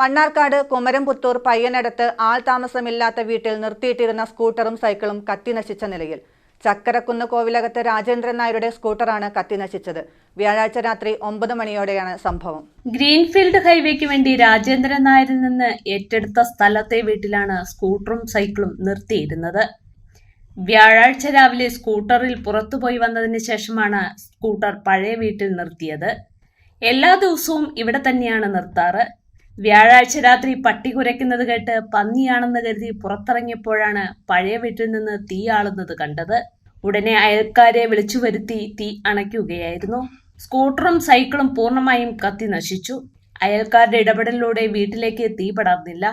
മണ്ണാർക്കാട് കുമരംപുത്തൂർ പയ്യനടത്ത് ആൾ താമസമില്ലാത്ത വീട്ടിൽ നിർത്തിയിട്ടിരുന്ന സ്കൂട്ടറും സൈക്കിളും കത്തിനശിച്ച നിലയിൽ. ചക്കരക്കുന്ന് കോവിലകത്ത് രാജേന്ദ്രൻ നായരുടെ സ്കൂട്ടറാണ് കത്തിനശിച്ചത് വ്യാഴാഴ്ച രാത്രി ഒമ്പത് മണിയോടെയാണ് സംഭവം. ഗ്രീൻഫീൽഡ് ഹൈവേക്ക് വേണ്ടി രാജേന്ദ്രൻ നായരിൽ നിന്ന് ഏറ്റെടുത്ത സ്ഥലത്തെ വീട്ടിലാണ് സ്കൂട്ടറും സൈക്കിളും നിർത്തിയിരുന്നത്. വ്യാഴാഴ്ച രാവിലെ സ്കൂട്ടറിൽ പുറത്തുപോയി വന്നതിന് ശേഷമാണ് സ്കൂട്ടർ പഴയ വീട്ടിൽ നിർത്തിയത്. എല്ലാ ദിവസവും ഇവിടെ തന്നെയാണ് നിർത്താറ്. വ്യാഴാഴ്ച രാത്രി പട്ടി കുരയ്ക്കുന്നത് കേട്ട് പന്നിയാണെന്ന് കരുതി പുറത്തിറങ്ങിയപ്പോഴാണ് പഴയ വീട്ടിൽ നിന്ന് തീ ആളുന്നത് കണ്ടത്. ഉടനെ അയൽക്കാരെ വിളിച്ചു വരുത്തി തീ അണയ്ക്കുകയായിരുന്നു. സ്കൂട്ടറും സൈക്കിളും പൂർണമായും കത്തി നശിച്ചു. അയൽക്കാരുടെ ഇടപെടലിലൂടെ വീട്ടിലേക്ക് തീ പടർന്നില്ല.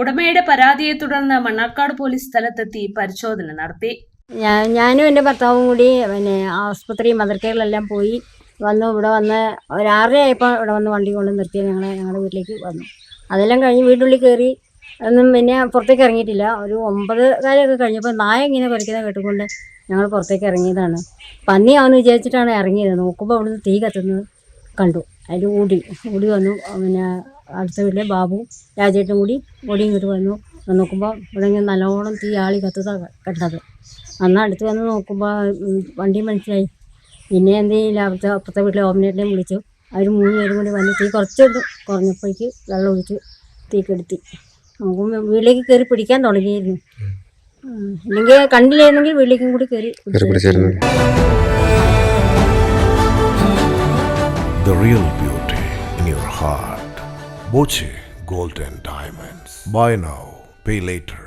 ഉടമയുടെ പരാതിയെ തുടർന്ന് മണ്ണാർക്കാട് പോലീസ് സ്ഥലത്തെത്തി പരിശോധന നടത്തി. ഞാനും എന്റെ ഭർത്താവും കൂടി പിന്നെ ആസ്പത്രി മദർ കെയറിലെല്ലാം പോയി. വന്നു ഇവിടെ വന്ന് ഒരു ആറര ആയപ്പോൾ ഇവിടെ വന്ന് വണ്ടി കൊണ്ട് നിർത്തി ഞങ്ങളെ ഞങ്ങളുടെ വീട്ടിലേക്ക് വന്നു. അതെല്ലാം കഴിഞ്ഞ് വീട്ടിനുള്ളിൽ കയറി ഒന്നും പിന്നെ പുറത്തേക്ക് ഇറങ്ങിയിട്ടില്ല. ഒരു ഒമ്പത് കാലമൊക്കെ കഴിഞ്ഞപ്പോൾ നായ ഇങ്ങനെ കുറയ്ക്കുന്നത് കേട്ടുകൊണ്ട് ഞങ്ങൾ പുറത്തേക്ക് ഇറങ്ങിയതാണ്. പന്നിയാവെന്ന് വിചാരിച്ചിട്ടാണ് ഇറങ്ങിയത്. നോക്കുമ്പോൾ അവിടുന്ന് തീ കത്തുന്നത് കണ്ടു. അതിൽ ഓടി ഓടി വന്നു. പിന്നെ അടുത്ത വീട്ടിലെ ബാബു രാജേട്ടും കൂടി ഓടി ഇങ്ങോട്ട് വന്നു. നോക്കുമ്പോൾ ഇവിടെ ഇങ്ങനെ നല്ലോണം തീ ആളി കത്തുന്നതാണ് കണ്ടത്. അന്ന് അടുത്ത് വന്ന് നോക്കുമ്പോൾ വണ്ടി മനസ്സിലായി. പിന്നെ എന്തെങ്കിലും അവിടുത്തെ അപ്പുറത്തെ വീട്ടിലെ ഓമനേട്ടനെ വിളിച്ചു അവർ മൂന്ന് പേരും കൂടി വന്ന് തീ കുറച്ചൊന്ന് കുറഞ്ഞപ്പോഴേക്ക് വെള്ളം ഒഴിച്ച് തീ കെടുത്തി നമുക്ക് വീട്ടിലേക്ക് കയറി പിടിക്കാൻ തുടങ്ങിയിരുന്നു അല്ലെങ്കിൽ ഇല്ലെങ്കിൽ കണ്ടില്ലായിരുന്നെങ്കിൽ വീട്ടിലേക്കും കൂടി കയറി കയറി പിടിച്ചായിരുന്നു The real beauty in your heart. Boche Golden Diamonds. Buy now, pay later.